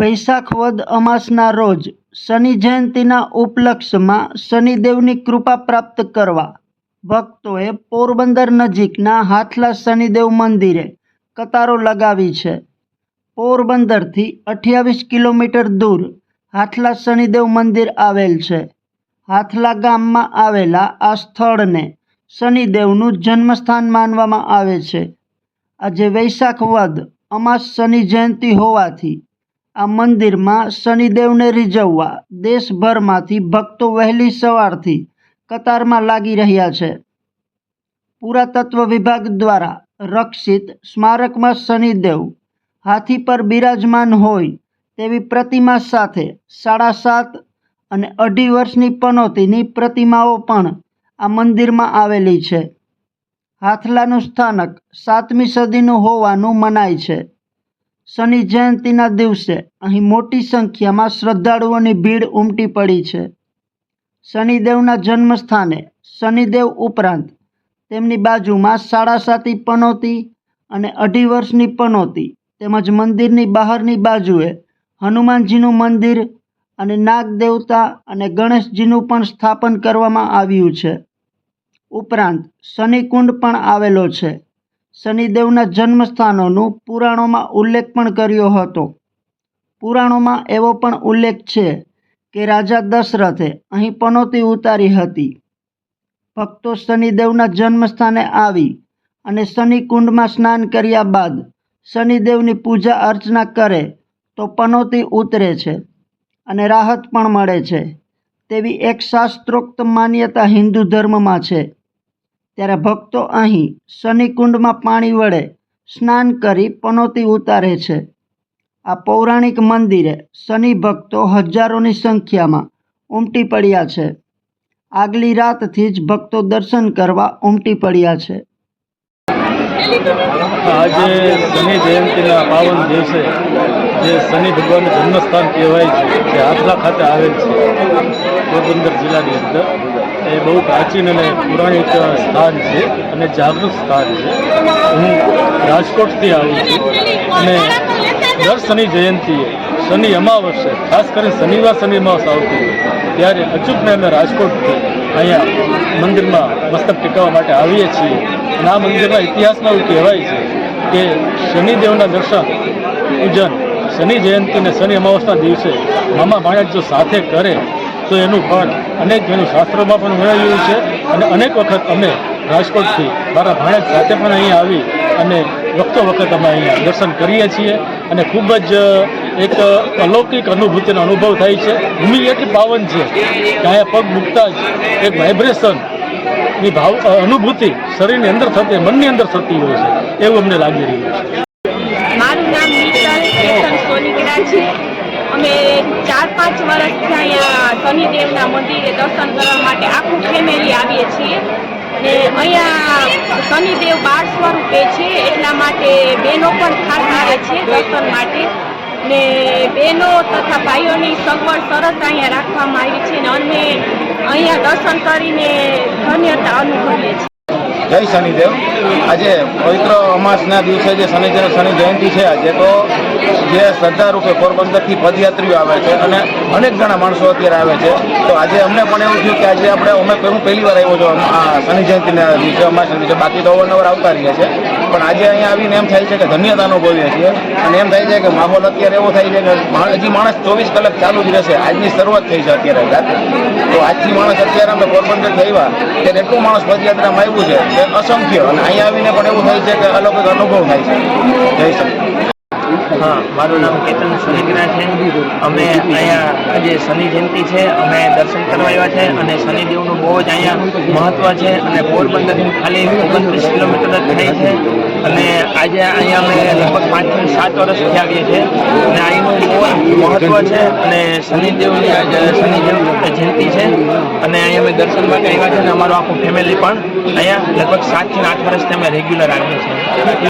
વૈશાખ વદ અમાસના રોજ શનિ જયંતીના ઉપલક્ષમાં શનિદેવની કૃપા પ્રાપ્ત કરવા ભક્તોએ પોરબંદર નજીકના હાથલા શનિદેવ મંદિરે કતારો લગાવી છે. પોરબંદરથી અઠ્યાવીસ કિલોમીટર દૂર હાથલા શનિદેવ મંદિર આવેલ છે. હાથલા ગામમાં આવેલા આ સ્થળને શનિદેવનું જન્મસ્થાન માનવામાં આવે છે. આજે વૈશાખ વદ અમાસ શનિ જયંતી હોવાથી આ મંદિરમાં શનિદેવને રીઝવવા દેશભરમાંથી ભક્તો વહેલી સવારથી કતારમાં લાગી રહ્યા છે. પુરાતત્વ વિભાગ દ્વારા રક્ષિત સ્મારકમાં શનિદેવ હાથી પર બિરાજમાન હોય તેવી પ્રતિમા સાથે સાડા સાત અને અઢી વર્ષની પનોતીની પ્રતિમાઓ પણ આ મંદિરમાં આવેલી છે. હાથલાનું સ્થાનક સાતમી સદીનું હોવાનું મનાય છે. શનિ જયંતીના દિવસે અહીં મોટી સંખ્યામાં શ્રદ્ધાળુઓની ભીડ ઉમટી પડી છે. શનિદેવના જન્મસ્થાને શનિદેવ ઉપરાંત તેમની બાજુમાં સાડા સાતી પનોતી અને અઢી વર્ષની પનોતી તેમજ મંદિરની બહારની બાજુએ હનુમાનજીનું મંદિર અને નાગ દેવતા અને ગણેશજીનું પણ સ્થાપન કરવામાં આવ્યું છે. ઉપરાંત શનિકુંડ પણ આવેલો છે. શનિદેવના જન્મસ્થાનોનું પુરાણોમાં ઉલ્લેખ પણ કર્યો હતો. પુરાણોમાં એવો પણ ઉલ્લેખ છે કે રાજા દશરથે અહીં પનોતી ઉતારી હતી. ભક્તો શનિદેવના જન્મસ્થાને આવી અને શનિકુંડમાં સ્નાન કર્યા બાદ શનિદેવની પૂજા અર્ચના કરે તો પનોતી ઉતરે છે અને રાહત પણ મળે છે. તેવી એક શાસ્ત્રોક્ત માન્યતા હિન્દુ ધર્મમાં છે. ત્યારે ભક્તો અહીં શનિકુંડમાં પાણી વડે સ્નાન કરી પનોતી ઉતારે છે. આ પૌરાણિક મંદિરે શનિ ભક્તો હજારોની સંખ્યામાં ઉમટી પડ્યા છે. આગલી રાતથી જ ભક્તો દર્શન કરવા ઉમટી પડ્યા છે. આજે શનિ જયંતિના પાવન દિવસે જે શનિ ભગવાનનું જન્મસ્થાન કહેવાય છે જે આટલા ખાતે આવેલ છે, પોરબંદર જિલ્લાની અંદર. એ બહુ પ્રાચીન અને પૌરાણિક સ્થાન છે અને જાગૃત સ્થાન છે. હું રાજકોટથી આવું છું અને દર શનિ જયંતીએ શનિ અમાવસ્યે, ખાસ કરીને શનિવાર, શનિ અમાવસ આવતી હોય ત્યારે અચૂકને અમે રાજકોટથી અહીંયા મંદિરમાં મસ્તક ટીકાવવા માટે આવીએ છીએ. અને આ મંદિરના ઇતિહાસમાં એવું કહેવાય છે કે શનિદેવના દર્શન, પૂજન, શનિ જયંતિ અને શનિ અમાવસના દિવસે મામા ભાણેજ જો સાથે કરે તો એનું ફળ અનેક ઘણું શાસ્ત્રોમાં પણ વર્ણવ્યું છે. અને અનેક વખત અમે રાજકોટથી મારા ભાણેજ સાથે પણ અહીં આવી અને વખતો વખત અમે અહીંયા દર્શન કરીએ છીએ. અને ખૂબ જ એક અલૌકિક અનુભૂતિનો અનુભવ થાય છે. ભૂમિ એટલી પાવન છે. કે પગ મૂકતા જ એક વાઇબ્રેશનની ભાવ અનુભૂતિ શરીરની અંદર થતી, મનની અંદર થતી હોય છે. એવું અમને લાગી રહ્યું છે. મારું નામ છે. અમે ચાર પાંચ વર્ષથી અહીંયા શનિદેવના મંદિરે દર્શન કરવા માટે આખું ફેમિલી આવીએ છીએ. ને અહીંયા શનિદેવ બાર સ્વરૂપે છે, એટલા માટે બહેનો પણ ખાસ આવે છે દર્શન માટે. ને બહેનો તથા ભાઈઓની સગવડ સરસ અહીંયા રાખવામાં આવી છે ને અમે અહીંયા દર્શન કરીને ધન્યતા અનુભવીએ છીએ. જય શનિદેવ. આજે પવિત્ર અમાસના દિવસે જે શનિ શનિ જયંતિ છે આજે, તો જે શ્રદ્ધા રૂપે પોરબંદરથી પદયાત્રીઓ આવે છે અને અનેક ઘણા માણસો અત્યારે આવે છે. તો આજે અમને પણ એવું થયું કે આજે આપણે, અમે હું પહેલી વાર આવ્યો છું આ શનિ જયંતિના દિવસે, અમાસના બાકી તો અવારનવાર આવતા રહીએ છે પણ આજે અહીંયા આવીને એમ થાય છે કે ધન્યતા અનુભવીએ છીએ. અને એમ થાય છે કે માહોલ અત્યારે એવો થાય છે કે હજી માણસ ચોવીસ કલાક ચાલુ જ રહેશે. આજની શરૂઆત થઈ છે અત્યારે રાતે તો આજથી માણસ અત્યારે અમે પોરબંદર થયા ત્યારે એટલું માણસ પદયાત્રામાં આવ્યું છે કે અસંખ્ય. અને અહીંયા આવીને પણ એવું થાય છે કે અલૌકિક અનુભવ થાય છે. જય શ્રી હા, મારું નામ કેતન સોનીગરા છે. અમે અહીંયા આજે શનિ જયંતિ છે, અમે દર્શન કરવા આવ્યા છે અને શનિદેવનું બહુ જ અહીંયા મહત્ત્વ છે અને પોરબંદરથી ખાલી ઓગણત્રીસ કિલોમીટર જ થાય છે. અને આજે અહીંયા અમે લગભગ પાંચથી સાત વર્ષથી આવીએ છીએ. અને અહીંનું બહુ મહત્ત્વ છે અને શનિદેવની આજે શનિદેવ જયંતિ છે. અને અહીંયા અમે દર્શન માટે આવ્યા છે અને અમારું આખું ફેમિલી પણ અહીંયા લગભગ સાતથી આઠ વર્ષથી અમે રેગ્યુલર આવીએ છીએ.